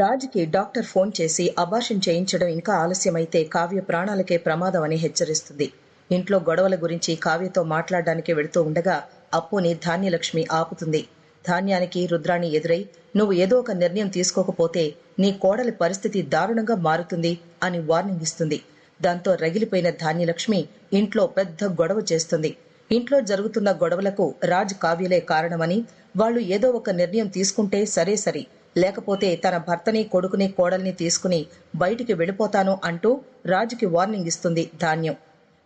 రాజ్కి doctor phone చేసి abortion చేయించడం ఇంకా ఆలస్యమైతే కావ్య ప్రాణాలకే ప్రమాదం అని హెచ్చరిస్తుంది. ఇంట్లో గొడవల గురించి కావ్యతో మాట్లాడడానికి వెళుతూ ఉండగా అప్పుని ధాన్యలక్ష్మి ఆపుతుంది. ధాన్యానికి రుద్రాణి ఎదురై నువ్వు ఏదో ఒక నిర్ణయం తీసుకోకపోతే నీ కోడలి పరిస్థితి దారుణంగా మారుతుంది అని వార్నింగ్ ఇస్తుంది. దాంతో రగిలిపోయిన ధాన్యలక్ష్మి ఇంట్లో పెద్ద గొడవ చేస్తుంది. ఇంట్లో జరుగుతున్న గొడవలకు రాజ్ కావ్యలే కారణమని వాళ్ళు ఏదో ఒక నిర్ణయం తీసుకుంటే సరే సరి లేకపోతే తన భర్తని కొడుకుని కోడల్ని తీసుకుని బయటికి వెళ్ళిపోతాను అంటూ రాజుకి వార్నింగ్ ఇస్తుంది ధాన్యం.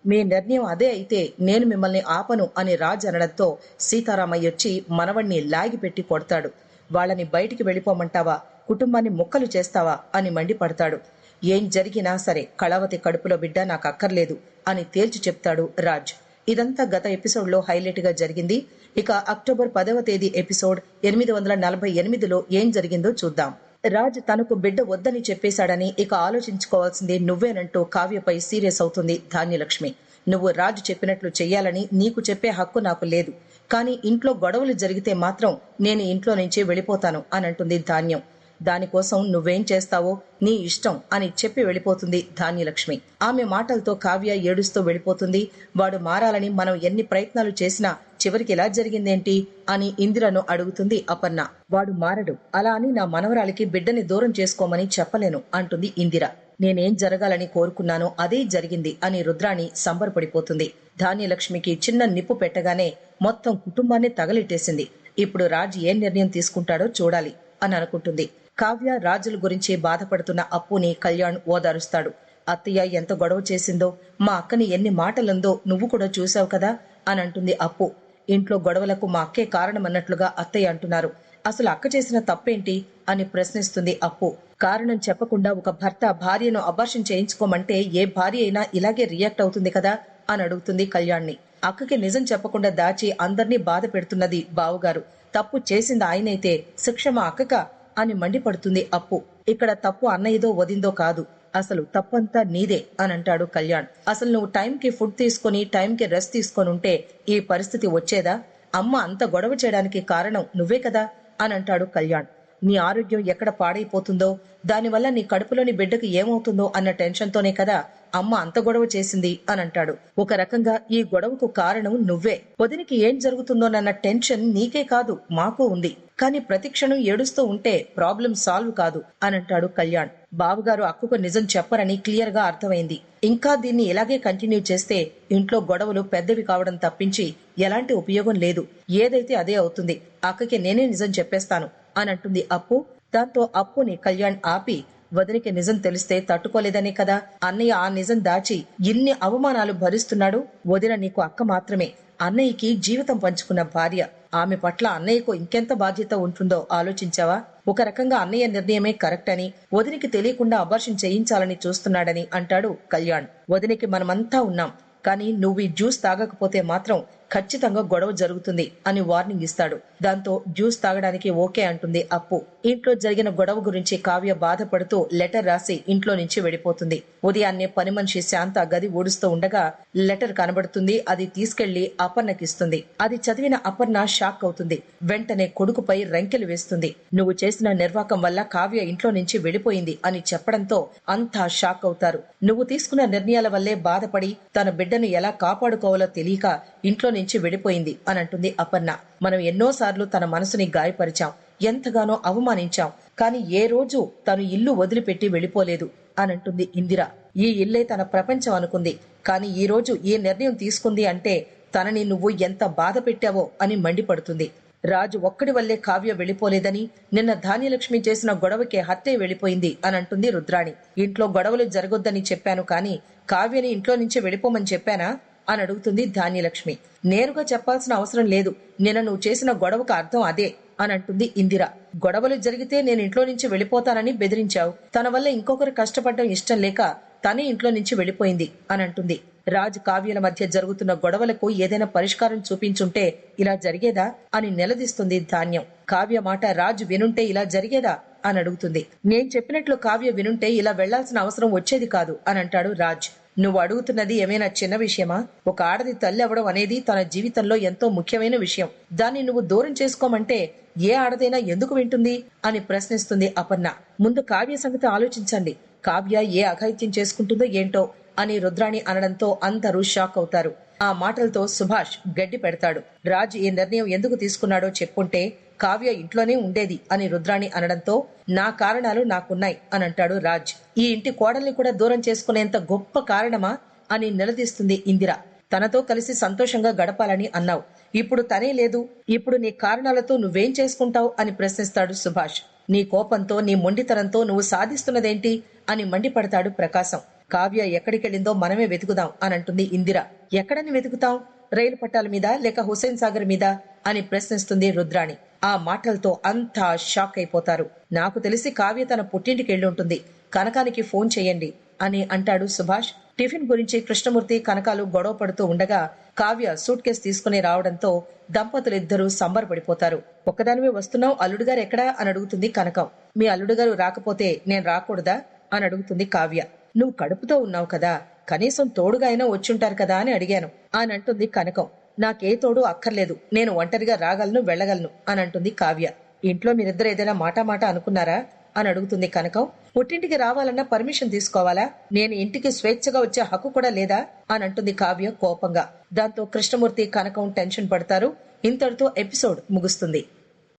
మీ నిర్ణయం అదే అయితే నేను మిమ్మల్ని ఆపను అని రాజ్ అనడంతో సీతారామయ్య వచ్చి మనవణ్ణి లాగిపెట్టి కొడతాడు. వాళ్ళని బయటికి వెళ్ళిపోమంటావా? కుటుంబాన్ని ముక్కలు చేస్తావా? అని మండిపడతాడు. ఏం జరిగినా సరే కళావతి కడుపులో బిడ్డ నాకు అక్కర్లేదు అని తేల్చి చెప్తాడు రాజ్. ఇదంతా గత ఎపిసోడ్లో హైలైట్గా జరిగింది. ఇక అక్టోబర్ పదవ తేదీ ఎపిసోడ్ ఎనిమిది వందల నలభై ఎనిమిదిలో ఏం జరిగిందో చూద్దాం. రాజ్ తనకు బిడ్డ వద్దని చెప్పేశాడని ఇక ఆలోచించుకోవాల్సింది నువ్వేనంటూ కావ్యపై సీరియస్ అవుతుంది ధాన్యలక్ష్మి. నువ్వు రాజు చెప్పినట్లు చెయ్యాలని నీకు చెప్పే హక్కు నాకు లేదు. కానీ ఇంట్లో గొడవలు జరిగితే మాత్రం నేను ఇంట్లో నుంచి వెళ్ళిపోతాను అని అంటుంది ధాన్యం. దానికోసం నువ్వేం చేస్తావో నీ ఇష్టం అని చెప్పి వెళ్ళిపోతుంది ధాన్యలక్ష్మి. ఆమె మాటలతో కావ్య ఏడుస్తూ వెళ్ళిపోతుంది. వాడు మారాలని మనం ఎన్ని ప్రయత్నాలు చేసినా చివరికి ఎలా జరిగిందేంటి అని ఇందిరను అడుగుతుంది అపర్ణ. వాడు మారడు. అలా అని నా మనవరాలికి బిడ్డని దూరం చేసుకోమని చెప్పలేను అంటుంది ఇందిర. నేనేం జరగాలని కోరుకున్నానో అదే జరిగింది అని రుద్రాణి సంబరపడిపోతుంది. ధాన్యలక్ష్మికి చిన్న నిప్పు పెట్టగానే మొత్తం కుటుంబాన్ని తగలెట్టేసింది. ఇప్పుడు రాజ్ ఏ నిర్ణయం తీసుకుంటాడో చూడాలి అని అనుకుంటుంది. కావ్య రాజుల గురించి బాధపడుతున్న అప్పుని కళ్యాణ్ ఓదారుస్తాడు. అత్తయ్య ఎంత గొడవ చేసిందో మా అక్కని ఎన్ని మాటలందో నువ్వు కూడా చూసావు కదా? అని అంటుంది అప్పు. ఇంట్లో గొడవలకు మా అక్కే కారణమన్నట్లుగా అత్తయ్య అంటున్నారు. అసలు అక్క చేసిన తప్పేంటి? అని ప్రశ్నిస్తుంది అప్పు. కారణం చెప్పకుండా ఒక భర్త భార్యను అబార్షన్ చేయించుకోమంటే ఏ భార్య అయినా ఇలాగే రియాక్ట్ అవుతుంది కదా? అని అడుగుతుంది కళ్యాణ్ని. అక్కకి నిజం చెప్పకుండా దాచి అందర్నీ బాధ పెడుతున్నది బావుగారు. తప్పు చేసింది ఆయనైతే శిక్ష మా అక్కక? అని మండిపడుతుంది అప్పు. ఇక్కడ తప్పు అన్నయ్యదో వదిందో కాదు. అసలు తప్పంతా నీదే అని అంటాడు కళ్యాణ్. అసలు నువ్వు టైంకి ఫుడ్ తీసుకొని టైంకి రెస్ట్ తీసుకొని ఉంటే ఈ పరిస్థితి వచ్చేదా? అమ్మ అంత గొడవ చేయడానికి కారణం నువ్వే కదా అని అంటాడు కళ్యాణ్. నీ ఆరోగ్యం ఎక్కడ పాడైపోతుందో దానివల్ల నీ కడుపులోని బిడ్డకు ఏమవుతుందో అన్న టెన్షన్తోనే కదా అమ్మ అంత గొడవ చేసింది అని అంటాడు ఒక రకంగా ఈ గొడవకు కారణం నువ్వే. వదినికి ఏం జరుగుతుందోనన్న టెన్షన్ నీకే కాదు మాకు ఉంది. కానీ ప్రతిక్షణం ఏడుస్తూ ఉంటే ప్రాబ్లం సాల్వ్ కాదు అని అంటాడు కళ్యాణ్. బావగారు అక్కుకు నిజం చెప్పరని క్లియర్గా అర్థమైంది. ఇంకా దీన్ని ఇలాగే కంటిన్యూ చేస్తే ఇంట్లో గొడవలు పెద్దవి కావడం తప్పించి ఎలాంటి ఉపయోగం లేదు. ఏదైతే అదే అవుతుంది అక్కకి నేనే నిజం చెప్పేస్తాను అని అంటుంది అప్పు. దాంతో అప్పుని కళ్యాణ్ ఆపి వదినికి నిజం తెలిస్తే తట్టుకోలేదనే కదా? అన్నయ్య ఆ నిజం దాచి ఇన్ని అవమానాలు భరిస్తున్నాడు వదిన నీకు అక్క మాత్రమే. అన్నయ్యకి జీవితం పంచుకున్న భార్య. ఆమె పట్ల అన్నయ్యకు ఇంకెంత బాధ్యత ఉంటుందో ఆలోచించావా? ఒక రకంగా అన్నయ్య నిర్ణయమే కరెక్ట్ అని వదినికి తెలియకుండా అబార్షన్ చేయించాలని చూస్తున్నాడని అంటాడు కళ్యాణ్. వదినికి మనమంతా ఉన్నాం. కానీ నువ్వు ఈ జ్యూస్ తాగకపోతే మాత్రం ఖచ్చితంగా గొడవ జరుగుతుంది అని వార్నింగ్ ఇస్తాడు. దాంతో జ్యూస్ తాగడానికి ఓకే అంటుంది అప్పు. ఇంట్లో జరిగిన గొడవ గురించి కావ్య బాధపడుతూ లెటర్ రాసి ఇంట్లో నుంచి వెళ్ళిపోతుంది. ఉదయాన్నే పని మనిషి శాంత గది ఊడుస్తూ ఉండగా లెటర్ కనబడుతుంది. అది తీసుకెళ్ళి అపర్ణకిస్తుంది. అది చదివిన అపర్ణ షాక్ అవుతుంది. వెంటనే కొడుకుపై రంకెలు వేస్తుంది. నువ్వు చేసిన నిర్వాకం వల్ల కావ్య ఇంట్లో నుంచి వెళ్ళిపోయింది అని చెప్పడంతో అంతా షాక్ అవుతారు. నువ్వు తీసుకున్న నిర్ణయాల వల్లే బాధపడి తన బిడ్డను ఎలా కాపాడుకోవాలో తెలియక ఇంట్లో నుంచి విడిపోయింది అని అంటుంది అపర్ణ. మనం ఎన్నోసార్లు తన మనసుని గాయపరిచాం ఎంతగానో అవమానించాం కానీ ఏ రోజు తను ఇల్లు వదిలిపెట్టి వెళ్ళిపోలేదు అని అంటుంది ఇందిర. ఈ ఇల్లే తన ప్రపంచం అనుకుంది కానీ ఈ రోజు ఏ నిర్ణయం తీసుకుంది అంటే తనని నువ్వు ఎంత బాధ పెట్టావో అని మండిపడుతుంది. రాజు ఒక్కడి వల్లే కావ్య వెళ్ళిపోలేదని నిన్న ధాన్యలక్ష్మి చేసిన గొడవకే హత్య వెళ్ళిపోయింది అని అంటుంది రుద్రాణి. ఇంట్లో గొడవలు జరగొద్దని చెప్పాను కానీ కావ్యని ఇంట్లో నుంచి వెళ్ళిపోమని చెప్పానా? అని అడుగుతుంది ధాన్యలక్ష్మి. నేరుగా చెప్పాల్సిన అవసరం లేదు. నిన్న నువ్వు చేసిన గొడవకు అర్థం అదే అని అంటుంది ఇందిర. గొడవలు జరిగితే నేను ఇంట్లో నుంచి వెళ్ళిపోతానని బెదిరించావు. తన వల్ల ఇంకొకరు కష్టపడడం ఇష్టం లేక తనే ఇంట్లో నుంచి వెళ్ళిపోయింది అని అంటుంది. రాజ్ కావ్యుల మధ్య జరుగుతున్న గొడవలకు ఏదైనా పరిష్కారం చూపించుంటే ఇలా జరిగేదా అని నిలదీస్తుంది ధాన్యం. కావ్య మాట రాజు వినుంటే ఇలా జరిగేదా అని అడుగుతుంది. నేను చెప్పినట్లు కావ్య వినుంటే ఇలా వెళ్ళాల్సిన అవసరం వచ్చేది కాదు అని అంటాడు రాజ్. నువ్వు అడుగుతున్నది ఏమైనా చిన్న విషయమా? ఒక ఆడది తల్లి అవ్వడం అనేది తన జీవితంలో ఎంతో ముఖ్యమైన విషయం. దాన్ని నువ్వు దూరం చేసుకోమంటే ఏ ఆడదైనా ఎందుకు వింటుంది? అని ప్రశ్నిస్తుంది అపర్ణ. ముందు కావ్య సంగతి ఆలోచించండి. కావ్య ఏ అఘాయిత్యం చేసుకుంటుందో ఏంటో అని రుద్రాణి అనడంతో అందరూ షాక్ అవుతారు. ఆ మాటలతో సుభాష్ గడ్డి పెడతాడు. రాజ్ ఈ నిర్ణయం ఎందుకు తీసుకున్నాడో చెప్పుంటే కావ్య ఇంట్లోనే ఉండేది అని రుద్రాణి అనడంతో నా కారణాలు నాకున్నాయి అని అంటాడు రాజ్. ఈ ఇంటి కోడల్ని కూడా దూరం చేసుకునేంత గొప్ప కారణమా అని నిలదీస్తుంది ఇందిర. తనతో కలిసి సంతోషంగా గడపాలని అన్నావు. ఇప్పుడు తనే లేదు. ఇప్పుడు నీ కారణాలతో నువ్వేం చేసుకుంటావు అని ప్రశ్నిస్తాడు సుభాష్. నీ కోపంతో నీ మొండితనంతో నువ్వు సాధిస్తున్నదేంటి అని మండిపడతాడు ప్రకాశం. కావ్య ఎక్కడికెళ్ళిందో మనమే వెతుకుదాం అని అంటుంది ఇందిర. ఎక్కడని వెతుకుతాం? రైలు పట్టాల మీద లేక హుసేన్ సాగర్ మీద? అని ప్రశ్నిస్తుంది రుద్రాణి. ఆ మాటలతో అంతా షాక్ అయిపోతారు. నాకు తెలిసి కావ్య తన పుట్టింటికి వెళ్ళి ఉంటుంది కనకానికి ఫోన్ చేయండి అని అంటాడు సుభాష్. టిఫిన్ గురించి కృష్ణమూర్తి కనకాలు గొడవ పడుతూ ఉండగా కావ్య సూట్ కేసు తీసుకుని రావడంతో దంపతులిద్దరూ సంబరపడిపోతారు. ఒక్కదానివే వస్తున్నావు? అల్లుడుగారు ఎక్కడా? అని అడుగుతుంది కనకం. మీ అల్లుడుగారు రాకపోతే నేను రాకూడదా? అని అడుగుతుంది కావ్య. నువ్వు కడుపుతో ఉన్నావు కదా. కనీసం తోడుగా అయినా వచ్చుంటారు కదా? అని అడిగాను. అని అంటుంది కనకం. నాకే తోడు అక్కర్లేదు. నేను ఒంటరిగా రాగలను వెళ్ళగలను అని అంటుంది కావ్య. ఇంట్లో మీరిద్దరు ఏదైనా మాట మాట అనుకున్నారా? అని అడుగుతుంది కనకం. పుట్టింటికి రావాలన్నా పర్మిషన్ తీసుకోవాలా? నేను ఇంటికి స్వేచ్ఛగా వచ్చే హక్కు కూడా లేదా? అని అంటుంది కావ్య కోపంగా. దాంతో కృష్ణమూర్తి కనకం టెన్షన్ పడతారు. ఇంతటితో ఎపిసోడ్ ముగుస్తుంది.